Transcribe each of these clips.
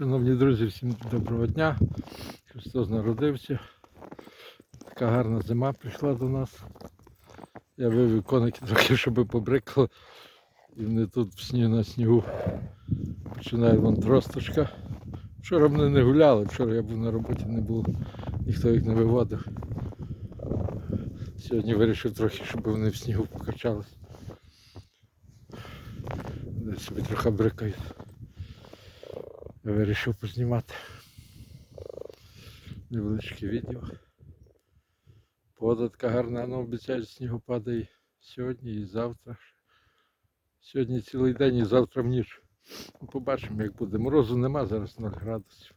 Шановні друзі, всім доброго дня. Христос народився. Така гарна зима прийшла до нас. Я вивів коники трохи, щоб побрикали. І вони тут в сні на снігу. Починає вон тросточка. Вчора вони не гуляли, вчора я був на роботі, не було, ніхто їх не виводив. Сьогодні вирішив трохи, щоб вони в снігу покачались. Вони собі трохи брикають. Вирішив познімати невеличке відео. Погода така гарна, ну обіцяють снігу падає сьогодні і завтра. Сьогодні цілий день і завтра в ніч. Ну, Побачимо, як буде. Морозу нема, зараз 0 градусів.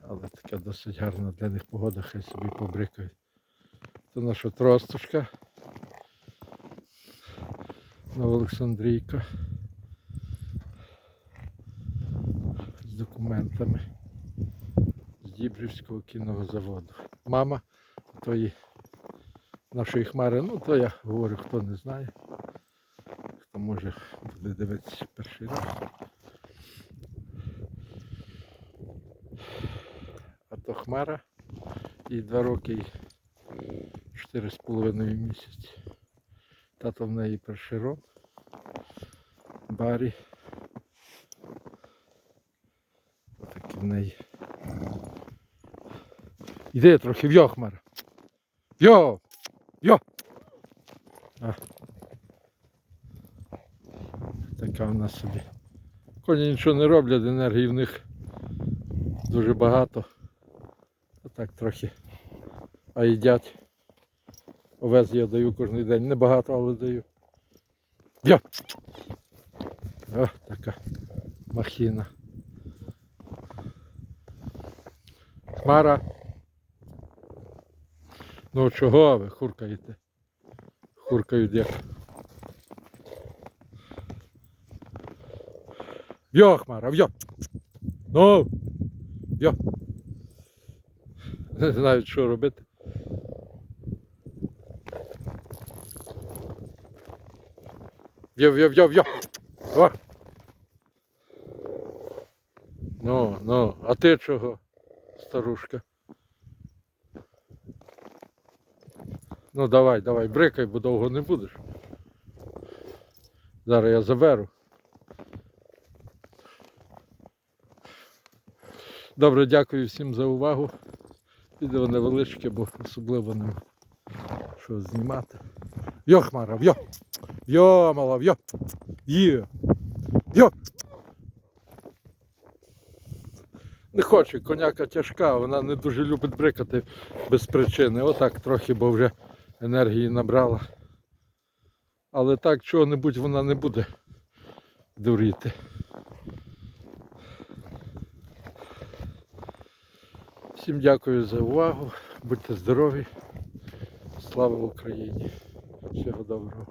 Але така досить гарна для них погода, хай собі побрикають. Це наша тросточка. Новоолександрійка. з документами з Дібрівського кінного заводу. Мама тої нашої хмари, ну то я говорю, хто не знає, хто може буде дивитися перший раз. А то хмара і два роки і чотири з половиною місяці. Тато в неї перший першерон. Барі. В неї. Іди трохи в'йо, хмара. В'йо! В'йо! А. Така в нас собі. Коні нічого не роблять, енергії в них дуже багато. Отак трохи. А їдять. Овес я даю кожен день. Небагато, але даю. В'йо! О, така махіна. Хмара. Ну чого ви хуркаєте? Хуркають як. В'йо, Хмара, в'йо! Ну! В'йо! Не знаю, що робити. В'йо, в'йо, в'йо, в'йо! О! Ну, ну, а ти чого, старушка? Ну давай, давай, брикай, бо довго не будеш. Зараз я заберу. Добре, дякую всім за увагу. Відео невеличке, бо особливо не що знімати. Йо, Хмара, в'йо! В'йо, мала, в'йо! Є! В'йо! Не хоче, коняка тяжка, вона не дуже любить брикати без причини. Отак трохи, бо вже енергії набрала. Але так чого-небудь вона не буде дуріти. Всім дякую за увагу. Будьте здорові. Слава Україні. Всього доброго.